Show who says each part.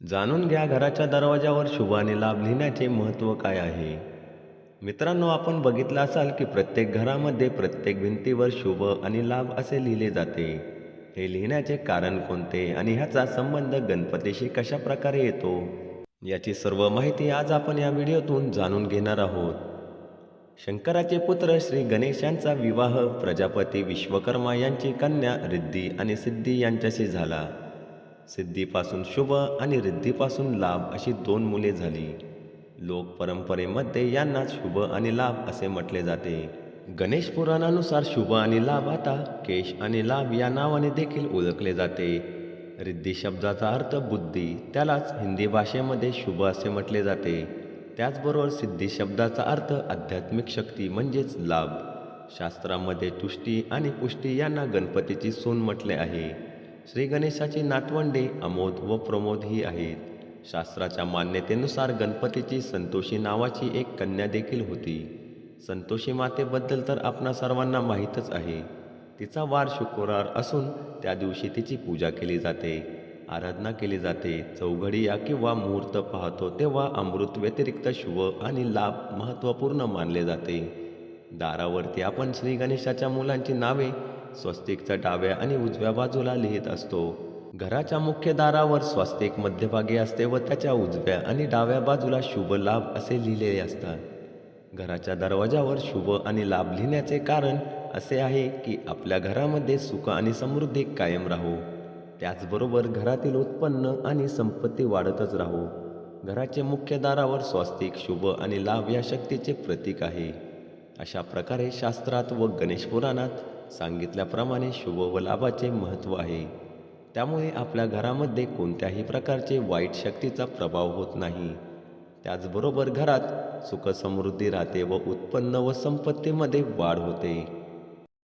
Speaker 1: जाणून घ्या घराच्या दरवाजावर शुभाने लाभ लिहिण्याचे महत्त्व काय आहे. मित्रांनो आपण बघितलं असाल की प्रत्येक घरामध्ये प्रत्येक भिंतीवर शुभ आणि लाभ असे लिहिले जाते. हे लिहिण्याचे कारण कोणते आणि ह्याचा संबंध गणपतीशी कशा प्रकारे येतो? याची सर्व माहिती आज आपण या व्हिडिओतून जाणून घेणार आहोत. शंकराचे पुत्र श्री गणेशांचा विवाह प्रजापती विश्वकर्मा यांची कन्या रिद्धी आणि सिद्धी यांच्याशी झाला. सिद्धीपासून शुभ आणि रिद्धीपासून लाभ अशी दोन मुले झाली. लोक परंपरेमध्ये यांना शुभ आणि लाभ असे म्हटले जाते. गणेश पुराणानुसार शुभ आणि लाभ आता केश आणि लाभ या नावाने देखील ओळखले जाते. रिद्धी शब्दाचा अर्थ बुद्धी त्यालाच हिंदी भाषेमध्ये शुभ असे म्हटले जाते. त्याचबरोबर सिद्धी शब्दाचा अर्थ आध्यात्मिक शक्ती म्हणजेच लाभ. शास्त्रामध्ये तुष्टी आणि पुष्टी यांना गणपतीची सून म्हटले आहे. श्री गणेशाचे नातवंडे अमोद व प्रमोद ही आहेत. शास्त्राच्या मान्यतेनुसार गणपतीची संतोषी नावाची एक कन्या देखील होती. संतोषी मातेबद्दल तर आपणा सर्वांना माहीतच आहे. तिचा वार शुक्रवार असून त्या दिवशी तिची पूजा केली जाते. आराधना केली जाते. चौघडी या किंवा मुहूर्त पाहतो तेव्हा अमृत व्यतिरिक्त शुभ आणि लाभ महत्त्वपूर्ण मानले जाते. दारावरती आपण श्री गणेशाच्या मुलांची नावे स्वस्तिकच्या डाव्या आणि उजव्या बाजूला लिहित असतो. घराच्या मुख्य दारावर स्वस्तिक मध्यभागी असते व त्याच्या उजव्या आणि डाव्या बाजूला शुभ लाभ असे लिहिलेले असतात. घराच्या दरवाजावर शुभ आणि लाभ लिहिण्याचे कारण असे आहे की आपल्या घरामध्ये सुख आणि समृद्धी कायम राहो. त्याचबरोबर घरातील उत्पन्न आणि संपत्ती वाढतच राहो. घराचे मुख्य दारावर स्वस्तिक शुभ आणि लाभ या शक्तीचे प्रतीक आहे. अशा प्रकारे शास्त्रात व गणेश पुराणात सांगितल्याप्रमाणे शुभ व लाभाचे महत्त्व आहे. त्यामुळे आपल्या घरामध्ये कोणत्याही प्रकारचे वाईट शक्तीचा प्रभाव होत नाही. त्याचबरोबर घरात सुखसमृद्धी राहते व उत्पन्न व संपत्तीमध्ये वाढ होते.